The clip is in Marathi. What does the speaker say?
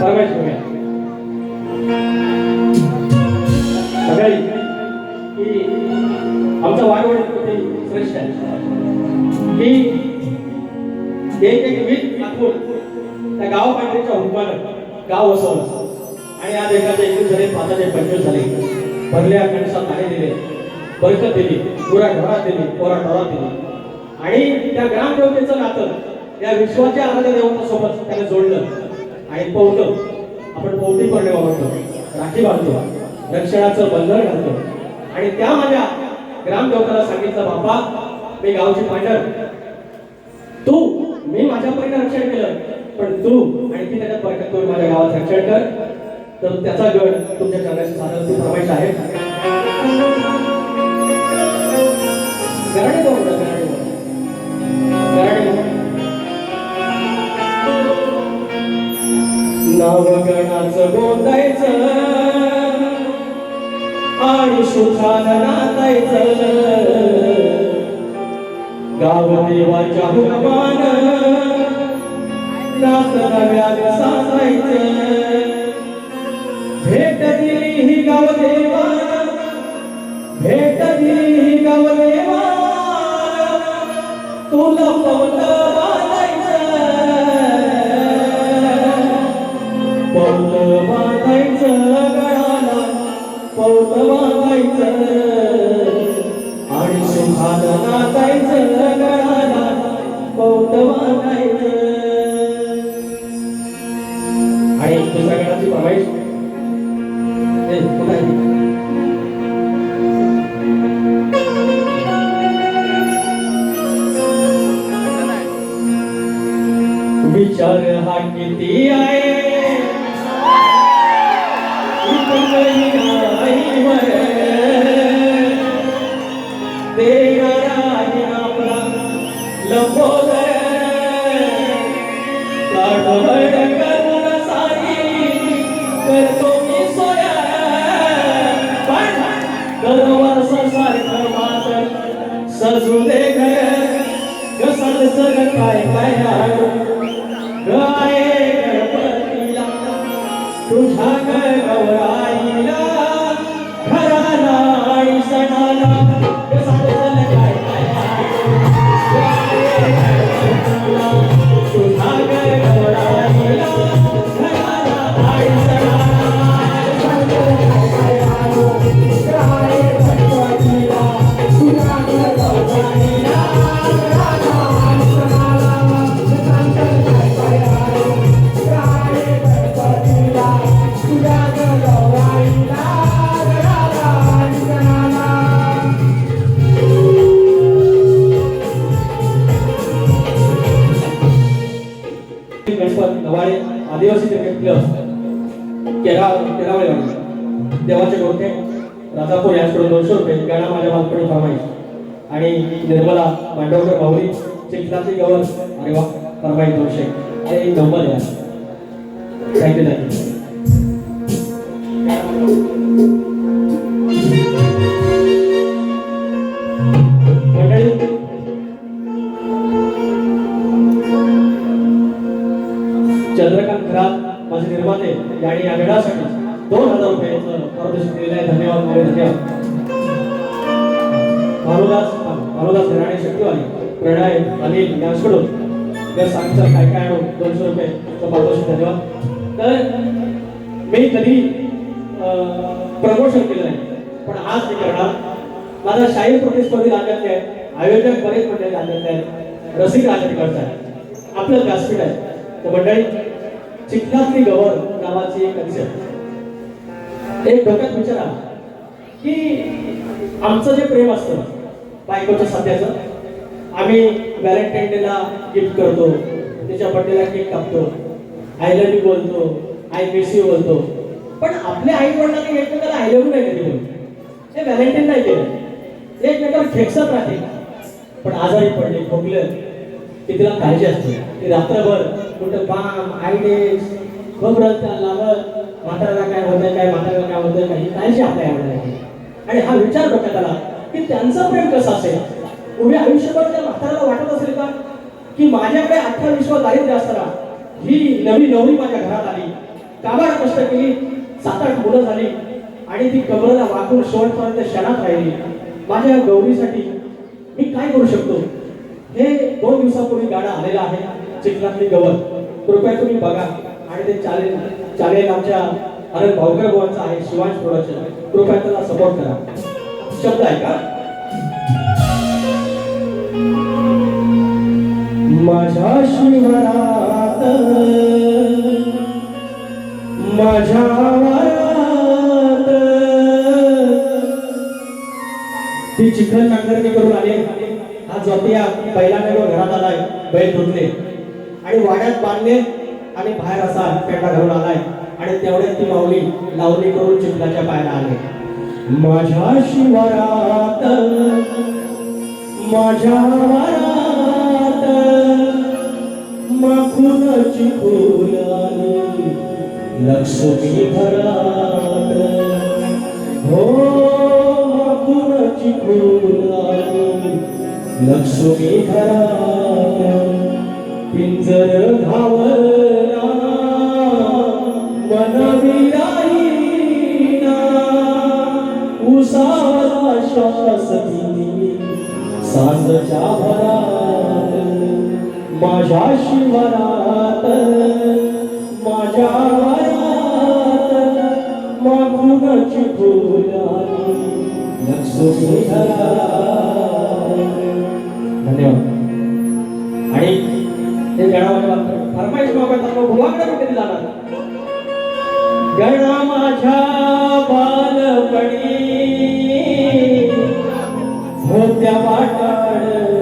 परमेश बघा सगळी की आमचा वाढवण किती श्रेष्ठ आहे. की एक एक वीज टाकून त्या गाव पाठीच्या हुकमानं गाव वसवलं. आणि आज एखादे एकवीस झाले पाचाचे पंचवीस झाले. भरल्या कणसात पाणी दिले. बरकत दिली पुरा ढोरात दिली पोरा ढोरात दिली. आणि त्या ग्रामदेवतेचं नातं या विश्वाच्या आराध्या देवतासोबत त्याने जोडलं. आणि पौतं आपण पवती पौर्णिमा म्हणतो राखी बांधतो. रक्षणाचं बंधन घालतो. आणि त्या माझ्या ग्रामदेवताला सांगितलं बाप्पा मी गावची पांढर. तू मी माझ्या परीने रक्षण केलं पण तू आणखी ती त्याच्यात बरकत करून माझ्या गावात रक्षण कर. तर त्याचा गड तुमच्या चरणाशी साधन प्रवेश आहे. गाव देवाच्या हुकमान नात नव्याने साचायचं भेट दिली ही गाव देवा भेट दिली ही गाव देवा. तुला पवत बांधायचं. पौत बांधायचं गळाला पौत बांधायचं. सजू दे घर कसं सगळं काय काय आदिवासी क्रिकेट क्लब केरा केरावळे वाडी देवाचे गोठे राजापूर यांच्याकडून दोनशे रुपये गाणा माझ्या बालपणी फरमाईश. आणि निर्मला मांडवकर भाऊरी चिखलाची गवर अरे वा फरमाईश दोनशे. आणि एक नंबर या थँक्यू थँक्यू निर्माते या वेळासाठी दोन हजार रुपयाचं पारितोषिक दिलेलं आहे. धन्यवाद मोरे धन्यवाद भानुदास भानुदास घराणे शक्तीवाली प्रणय अनिल यांच्याकडून जर सांगितलं काय काय आणू दोनशे रुपये पारितोषिक धन्यवाद. तर मी कधी प्रमोशन केलं नाही पण आज मी करणार. माझा शाहीर प्रतिस्पर्धी लागत आहे आयोजक बरेच मंडळी लागत आहेत रसिक राज्याकडचा आहे आपलं व्यासपीठ आहे. तर मंडळी चिखलातली गवर नावाची एक कन्सेप्ट एक डोक्यात विचारा की आमचं जे प्रेम असतं बायकोच्या सध्याचं आम्ही व्हॅलेंटाईन डेला गिफ्ट करतो त्याच्या बर्थडेला केक कापतो आय लव्ह यू बोलतो आय मिस यू बोलतो. पण आपल्या आई वडिलांनी एकमेकाला आय लव्ह यू नाही कधी बोलतो ते व्हॅलेंटाईन नाही केलं. ते एकमेकाला खेकसत राहते. पण आजारी पडले खोकलं की तिला काळजी असते. ती रात्रभर कुठं पाम आयडेक्स बरोबर लावत म्हाताऱ्याला काय होतंय काय म्हाताऱ्याला काय होतंय काही काळजी आपल्या एवढ्या आहे आणि हा विचार डोक्यात आला की त्यांचं प्रेम कसं असेल? उभ्या आयुष्यभर त्या म्हाताऱ्याला वाटत असेल का? की माझ्याकडे अठ्ठावीस दारिद्र्य असताना ही नवी नवरी माझ्या घरात आली. काबाड कष्ट केली? सात आठ मुलं झाली. आणि ती कमरेला वाकून शेवटपर्यंत क्षणात राहिली. माझ्या गौरीसाठी मी काय करू शकतो? हे दोन दिवसापूर्वी गाणं आलेलं आहे चिखलातली गवत. कृपया तुम्ही बघा. आणि ते चालेल चालेल आमच्या अनंत भाऊकर भावांचं आहे शिवांश प्रोडक्शन कृपया त्याला सपोर्ट करा. शब्द आहे का? माझ्या शिवरात माझ्या वरात ती चिखल नांगरणी करून आले हा जोतिया बैलाने घरात आलाय बैल धुतले. आणि वाड्यात बांधले आणि बाहेर असा पेंडा घालून आलाय. आणि तेवढ्यात ती माऊली लावणी करून चिखलाच्या पायाला आले. माझ्या शिवारात माझ्या वारात माखून फुल लक्ष्मी घरात हो माखून फुल लक्ष्मी घरात पिंजर घावला मन विराईना उसाला श्वास दिली सांजच्या भरात माझ्या शिवरात माझ्या वरात मागुनाची फुलाली लक्ष्मी धरा मागत कुठे जाणार? गणा माझ्या बालपणी. होत्या वाटाड